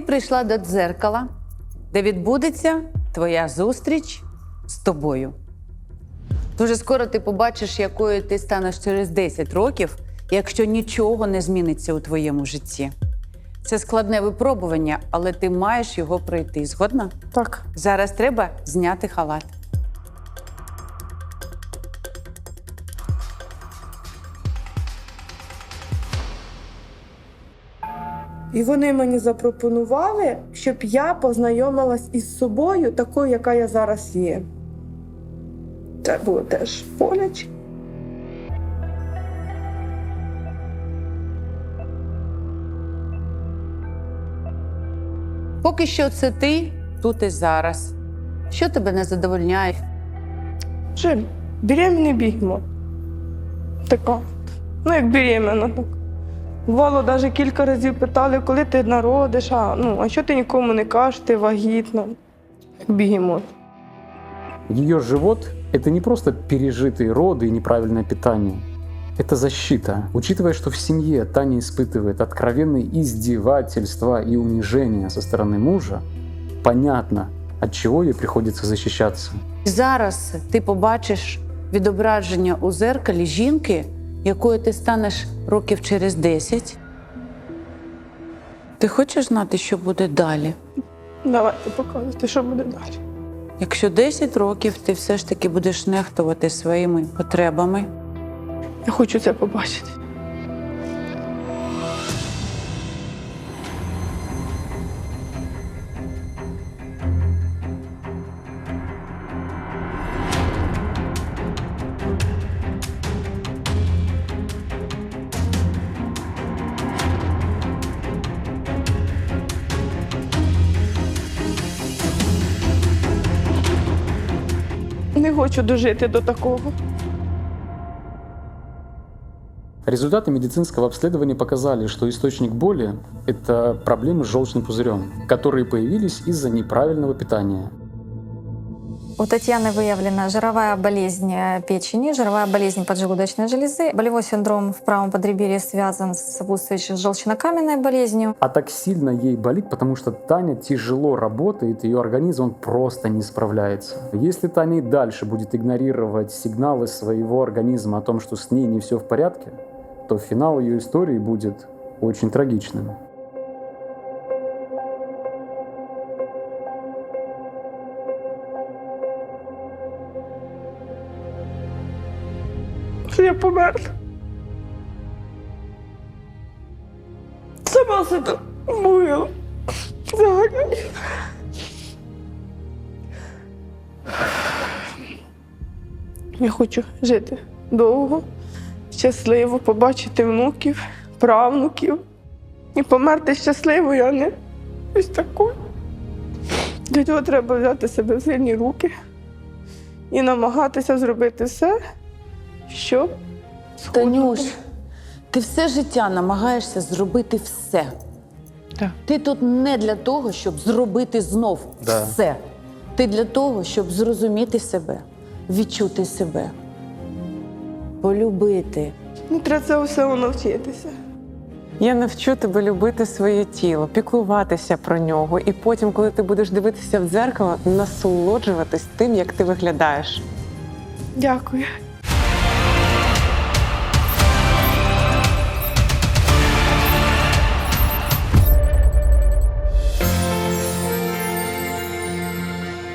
Ти прийшла до дзеркала, де відбудеться твоя зустріч з тобою. Дуже скоро ти побачиш, якою ти станеш через 10 років, якщо нічого не зміниться у твоєму житті. Це складне випробування, але ти маєш його пройти. Згодна? Так. Зараз треба зняти халат. І вони мені запропонували, щоб я познайомилась із собою, такою, яка я зараз є. Це було теж боляче. Поки що це ти тут і зараз. Що тебе не задовольняє? Жиль, беременний бігмо. Така. Ну, як беременна. Так. Бувало, навіть кілька разів питали, коли ти народиш, а, ну, а що ти нікому не кажеш, ти вагітна. Як бігемот. Ее живот – это не просто пережитые роды и неправильное питание. Это защита. Учитывая, что в семье Таня испытывает откровенные издевательства и унижения со стороны мужа, понятно, от чего ей приходится защищаться. Зараз ти побачиш відображення у зеркалі жінки, якою ти станеш років через 10. Ти хочеш знати, що буде далі? Давайте показуйте, що буде далі. Якщо 10 років ти все ж таки будеш нехтувати своїми потребами, Я хочу це побачити. Не хочу дожити до такого. Результаты медицинского обследования показали, что источник боли – это проблемы с желчным пузырем, которые появились из-за неправильного питания. У Татьяны выявлена жировая болезнь печени, жировая болезнь поджелудочной железы. Болевой синдром в правом подреберье связан с сопутствующей желчнокаменной болезнью. А так сильно ей болит, потому что Таня тяжело работает, ее организм он просто не справляется. Если Таня и дальше будет игнорировать сигналы своего организма о том, что с ней не все в порядке, то финал ее истории будет очень трагичным. Що я померла. Сама себе вбила. Заганяю. Я хочу жити довго, щасливо, побачити внуків, правнуків і померти щасливою, а не ось такою. Для цього треба взяти себе в сильні руки і намагатися зробити все, щоб Танюш, ти все життя намагаєшся зробити все. Так. Ти тут не для того, щоб зробити знов Да. все. Ти для того, щоб зрозуміти себе, відчути себе, полюбити. Ну, треба це все навчитися. Я навчу тебе любити своє тіло, піклуватися про нього, і потім, коли ти будеш дивитися в дзеркало, насолоджуватись тим, як ти виглядаєш. Дякую.